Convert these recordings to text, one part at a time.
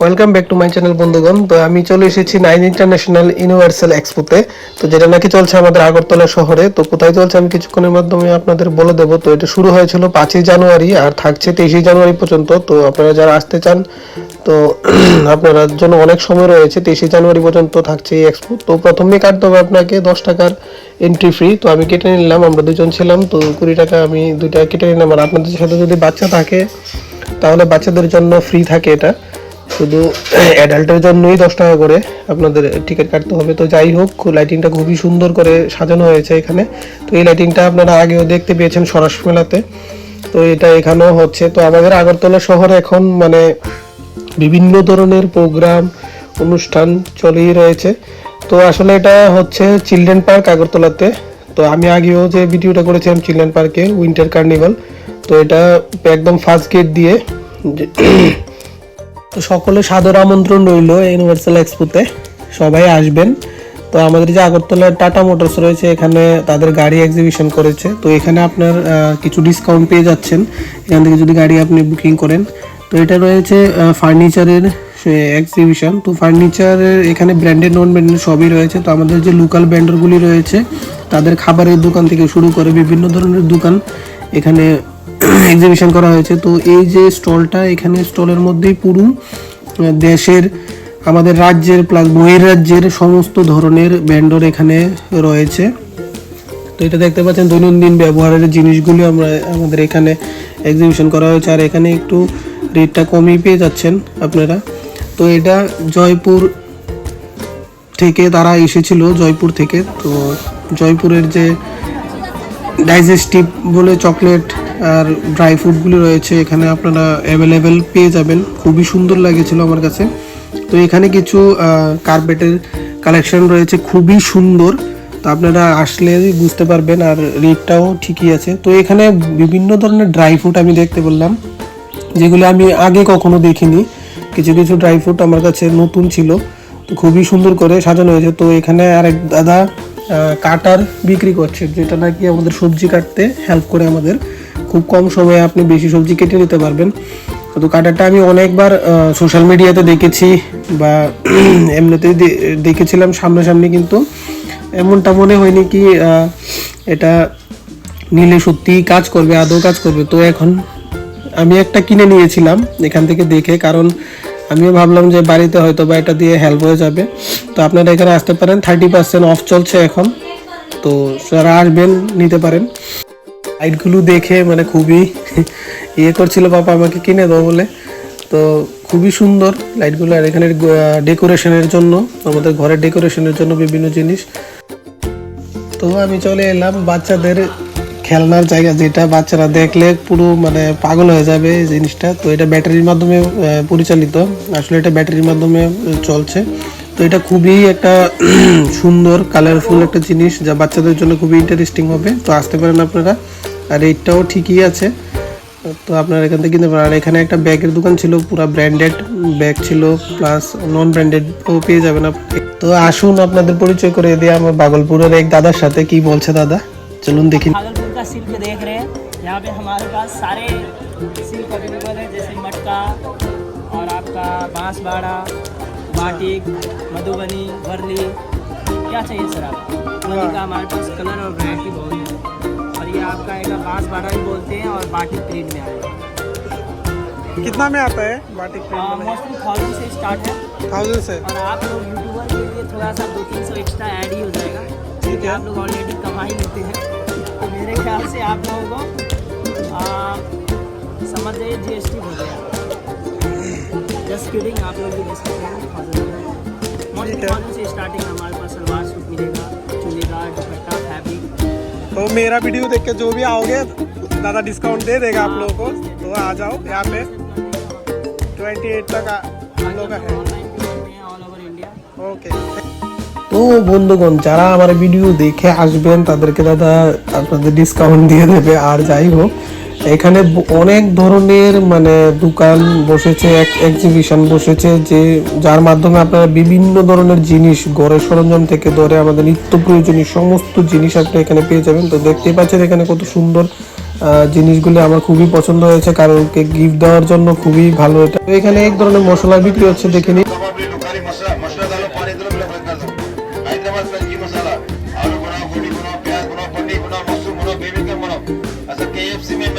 Welcome back to my channel বন্ধুগণ। তো আমি চলে এসেছি নাইন ইন্টারন্যাশনাল ইউনিভার্সাল এক্সপোতে তো যেটা নাকি চলছে আমাদের আগরতলা শহরে, তো কোথায় চলছে আমি কিছুক্ষণের মাধ্যমে আপনাদের বলে দেবো। তো এটা শুরু হয়েছিল পাঁচই জানুয়ারি আর থাকছে তেইশে জানুয়ারি পর্যন্ত। তো আপনারা যারা আসতে চান, তো আপনারা জন্য অনেক সময় রয়েছে, তেইশে জানুয়ারি পর্যন্ত থাকছে এই এক্সপো তো প্রথমে কাটতে হবে আপনাকে দশ টাকার এন্ট্রি ফ্রি তো আমি কেটে নিলাম, আমরা দুজন ছিলাম, তো কুড়ি টাকা আমি দুইটা কেটে নিলাম। আর আপনাদের সাথে যদি বাচ্চা থাকে, তাহলে বাচ্চাদের জন্য ফ্রি থাকে এটা। শুধু অ্যাডাল্টের জন্যই দশ টাকা করে আপনাদের টিকিট কাটতে হবে। তো যাই হোক লাইটিংটা খুবই সুন্দর করে সাজানো হয়েছে এখানে। তো এই লাইটিংটা আপনারা আগেও দেখতে পেয়েছেন সরাস মেলাতে। তো এটা এখানেও হচ্ছে। তো আমাদের আগরতলা শহর এখন মানে বিভিন্ন ধরনের প্রোগ্রাম অনুষ্ঠান চলেই রয়েছে। তো আসলে এটা হচ্ছে চিলড্রেন পার্ক আগরতলাতে। তো আমি আগেও যে ভিডিওটা করেছিলাম চিলড্রেন পার্কে উইন্টার কার্নিভাল তো এটা একদম ফার্স্ট গেট দিয়ে তো সকলে সাদর আমন্ত্রণ রইল ইউনিভার্সাল এক্সপোতে সবাই আসবেন। তো আমাদের যে আগরতলার টাটা মোটরস রয়েছে, এখানে তাদের গাড়ি এক্সিবিশন করেছে। তো এখানে আপনার কিছু ডিসকাউন্ট পেয়ে যাচ্ছেন। এখান থেকে যদি গাড়ি আপনি বুকিং করেন। তো এটা রয়েছে ফার্নিচারের এক্সিবিশন তো ফার্নিচারের এখানে ব্র্যান্ডেড নন ব্র্যান্ডেড সবই রয়েছে। তো আমাদের যে লোকাল ব্র্যান্ডারগুলি রয়েছে, তাদের খাবারের দোকান থেকে শুরু করে বিভিন্ন ধরনের দোকান এখানে এক্সিবিশন করা হয়েছে। তো এই যে স্টলটা, এখানে স্টলের মধ্যেই পুরো দেশের, আমাদের রাজ্যের প্লাস বহির রাজ্যের সমস্ত ধরনের ব্যান্ডর এখানে রয়েছে। তো এটা দেখতে পাচ্ছেন, দৈনন্দিন ব্যবহারের জিনিসগুলি আমরা, আমাদের এখানে এক্সিবিশন করা হয়েছে। আর এখানে একটু রেটটা কমই পেয়ে যাচ্ছেন আপনারা। তো এটা জয়পুর থেকে তারা এসেছিল, জয়পুর থেকে। তো জয়পুরের যে ডাইজেস্টিভ বলে চকলেট আর ড্রাই ফ্রুটগুলি রয়েছে, এখানে আপনারা অ্যাভেলেবেল পেয়ে যাবেন। খুবই সুন্দর লাগেছিল আমার কাছে। তো এখানে কিছু কার্পেটের কালেকশন রয়েছে, খুবই সুন্দর। তো আপনারা আসলে বুঝতে পারবেন, আর রেটটাও ঠিকই আছে। তো এখানে বিভিন্ন ধরনের ড্রাই ফ্রুট আমি দেখতে বললাম, যেগুলো আমি আগে কখনো দেখিনি। কিছু কিছু ড্রাই ফ্রুট আমার কাছে নতুন ছিল, তো খুবই সুন্দর করে সাজানো হয়েছে। তো এখানে আরেক দাদা কাটার বিক্রি করছে, যেটা নাকি আমাদের সবজি কাটতে হেল্প করে আমাদের। খুব কম সময়ে আপনি বেশি সবজি কেটে নিতে পারবেন। তো কাটারটা আমি অনেকবার সোশ্যাল মিডিয়াতে দেখেছি বা এমনিতেই দেখেছিলাম সামনাসামনি কিন্তু। এমনটা মনে হয়নি কি এটা নিলে সত্যি কাজ করবে, আদৌ কাজ করবে। তো এখন আমি একটা কিনে নিয়েছিলাম এখান থেকে দেখে, কারণ আমিও ভাবলাম যে বাড়িতে হয়তো বা এটা দিয়ে হেল্প হয়ে যাবে। তো আপনারা এখানে আসতে পারেন থার্টি পার্সেন্ট অফ চলছে এখন। তো যারা আসবেন, নিতে পারেন। লাইটগুলো দেখে মানে খুবই ইয়ে করছিল বাবা আমাকে কিনে দেবো বলে। তো খুবই সুন্দর লাইটগুলো আর এখানে ডেকোরেশনের জন্য, আমাদের ঘরের ডেকোরেশনের জন্য বিভিন্ন জিনিস। তো আমি চলে এলাম বাচ্চাদের খেলনার জায়গা যেটা বাচ্চারা দেখলে পুরো মানে পাগল হয়ে যাবে এই জিনিসটা। তো এটা ব্যাটারির মাধ্যমে পরিচালিত। আসলে এটা ব্যাটারির মাধ্যমে চলছে। তো এটা খুবই একটা সুন্দর কালারফুল একটা জিনিস যা বাচ্চাদের জন্য খুবই ইন্টারেস্টিং হবে। তো আসতে পারেন আপনারা। আর এইটাও ঠিকই আছে। তো আপনারা এখান থেকে কিনতে পারেন। আর এখানে একটা ব্যাগের দোকান ছিল, পুরো ব্র্যান্ডেড ব্যাগ ছিল প্লাস নন ব্র্যান্ডেডও পেয়ে যাবেন আপনি তো আসুন আপনাদের পরিচয় করে দিয়ে আমার বাগলপুরের এক দাদার সাথে কি বলছে দাদা? চলুন দেখি। सिल्क देख रहे हैं। यहाँ पे हमारे पास सारे सिल्क अवेलेबल है जैसे मटका और आपका बाँस बाड़ा बाटिक मधुबनी वर्ली। क्या चाहिए सर आपको? वर्ली का हमारे पास कलर और वैरायटी बहुत है। और ये आपका एक बाँस बाड़ा भी बोलते हैं और बाटिक प्रिंट में आएगा कितना में आता है बाटिक मोस्टली थाउज़ेंड से स्टार्ट है। थाउज़ेंड से। और आप लोग यूट्यूबर के लिए थोड़ा सा दो तीन सौ एक्स्ट्रा ऐड ही हो जाएगा। क्योंकि आप लोग ऑलरेडी कमा ही लेते हैं। ख्याल से आप लोगों को समझ जाइए जी एस टी हो गया। जस्ट किडिंग आप लोग भी सकते हैं मोस्टली से स्टार्टिंग हमारे पास सलवार सूट मिलेगा चुनीदार दुपट्टा फैब्रिक तो मेरा वीडियो देख के जो भी आओगे दादा डिस्काउंट दे देगा आप लोगों को। तो आ जाओ यहाँ पे ट्वेंटी एट तक हम लोग का है। हैं ओके তো বন্ধুগণ, যারা আমার ভিডিও দেখে আসবেন, তাদেরকে দাদা আপনাদের ডিসকাউন্ট দিয়ে দেবে। আর যাই হোক, এখানে অনেক ধরনের মানে দোকান বসেছে, এক এক্সিবিশন বসেছে, যে যার মাধ্যমে আপনারা বিভিন্ন ধরনের জিনিস ঘরের সরঞ্জাম থেকে ধরে আমাদের নিত্য প্রয়োজনীয় সমস্ত জিনিস আপনি এখানে পেয়ে যাবেন। তো দেখতেই পাচ্ছেন এখানে কত সুন্দর জিনিসগুলি আমার খুবই পছন্দ হয়েছে কারণকে গিফট দেওয়ার জন্য খুবই ভালো এটা। এখানে এক ধরনের মশলা বিক্রি হচ্ছে, দেখে নিই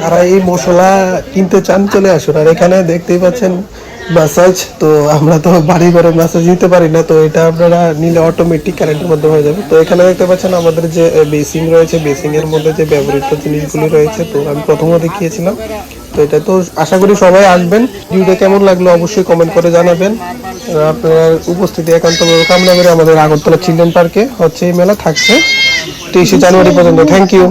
তারা এই মশলা কিনতে চান, চলে আসুন। আর এখানে দেখতেই পাচ্ছেন ম্যাসাজ তো আমরা তো বাড়ি ঘরে ম্যাসাজ নিতে পারি না, তো এটা আপনারা নিলে অটোমেটিক কারেন্টের মধ্যে হয়ে যাবে। তো এখানে দেখতে পাচ্ছেন আমাদের যে বেসিং রয়েছে বেসিংয়ের মধ্যে যে ব্যবহৃত জিনিসগুলো রয়েছে, তো আমি প্রথমত দেখিয়েছিলাম। তো এটা তো আশা করি সবাই আসবেন ভিডিও কেমন লাগল অবশ্যই কমেন্ট করে জানাবেন। আপনার উপস্থিতি একান্ত কামনা করে আমাদের আগরতলা চিলড্রেন পার্কে হচ্ছে এই মেলা থাকছে। তেইশে জানুয়ারি পর্যন্ত। Thank you